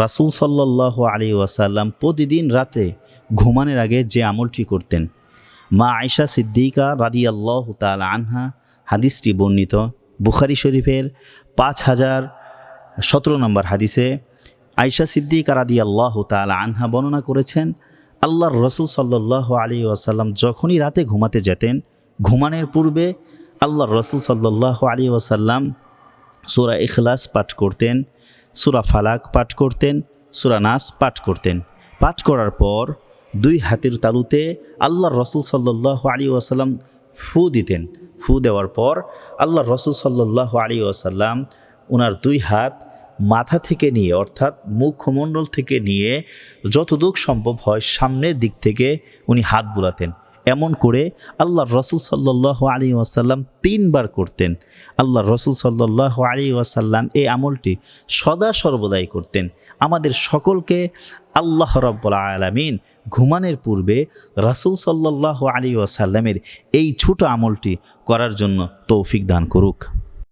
রাসুল সাল্লাহ আলী ওয়াসাল্লাম প্রতিদিন রাতে ঘুমানোর আগে যে আমলটি করতেন। মা আয়সা সিদ্দিকা রাদি আল্লাহ তাল আনহা হাদিসটি বর্ণিত। বুখারি শরীফের পাঁচ হাজার সতেরো নম্বর হাদিসে আয়সা সিদ্দিকা রাদি আল্লাহ তাল আনহা বর্ণনা করেছেন, আল্লাহর রসুল সাল্লাহ আলী ওয়াসাল্লাম যখনই রাতে ঘুমাতে যেতেন, ঘুমানোর পূর্বে আল্লাহর রসুল সাল্লাহ আলী ওয়াসাল্লাম সুরা ইখলাস পাঠ করতেন। সুরা ফালাক পাঠ করতেন, সুরা নাস পাঠ করতেন। পাঠ করার পর দুই হাতের তালুতে আল্লাহ রসুল সাল্লাহ আলী ওয়াসাল্লাম ফু দিতেন। ফু দেওয়ার পর আল্লাহ রসুল সাল্লাহ আলী ওয়াসাল্লাম ওনার দুই হাত মাথা থেকে নিয়ে, অর্থাৎ মুখমণ্ডল থেকে নিয়ে যতদূর সম্ভব হয় সামনের দিক থেকে উনি হাত বুলাতেন। এমন করে আল্লাহ রসুল সাল্লাহ আলী ওয়াসাল্লাম তিনবার করতেন। আল্লাহ রসুল সাল্লাহ আলী ওয়াসাল্লাম এই আমলটি সদা সর্বদাই করতেন। আমাদের সকলকে আল্লাহ রব্বুল আলমিন ঘুমানোর পূর্বে রাসুল সাল্লাহ আলী ওয়াসাল্লামের এই ছোট আমলটি করার জন্য তৌফিক দান করুক।